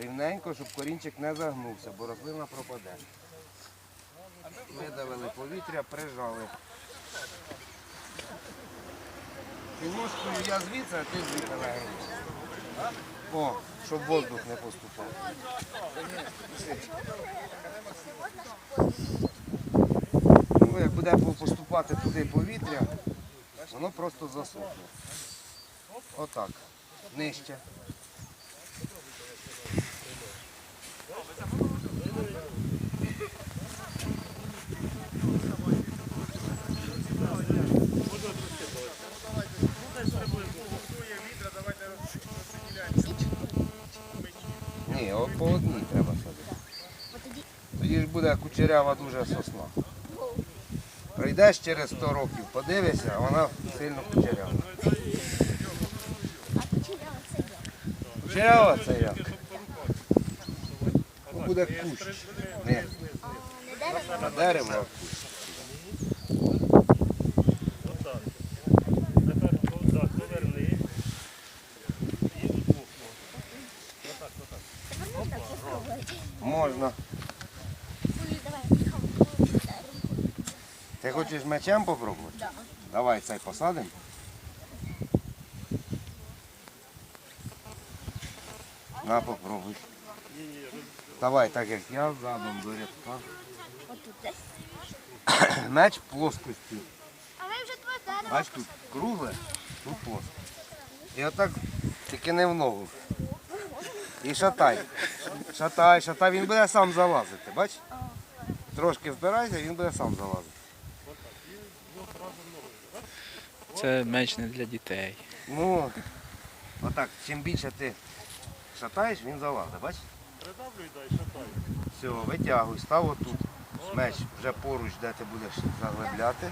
Рівненько, щоб корінчик не загнувся, бо рослина пропаде. Видавили повітря, прижали. Підложкою я звідси, а ти звідси легенько. О, щоб воздух не поступав. Ну, як буде поступати туди повітря, воно просто засохне. Отак. Нижче. Ні, от по одній треба садити. Тоді ж буде кучерява дуже сосна. Прийдеш через 100 років, подивишся, а вона сильно кучерява. Кучерява це як? Буде кущ. Не, на дерево, а кущ. Отак. Тепер отак, поверни. І вдвох. Отак, отак. Можна. Ти хочеш мечем попробувати? Да. Давай цей посадимо. На, попробуй. Давай, так як я задом до рядка. Меч плоскості. Бач, тут кругле, тут плоске. І отак тільки не в ногу. І шатай. Шатай, шатай, він буде сам залазити, бач? Трошки впирайся, він буде сам залазити. Це меч не для дітей. Ну, отак, чим більше ти шатаєш, він залазить, бач? Придавлюй, дай, шатай. Все, витягуй, став отут. Меч вже поруч, де ти будеш заглибляти.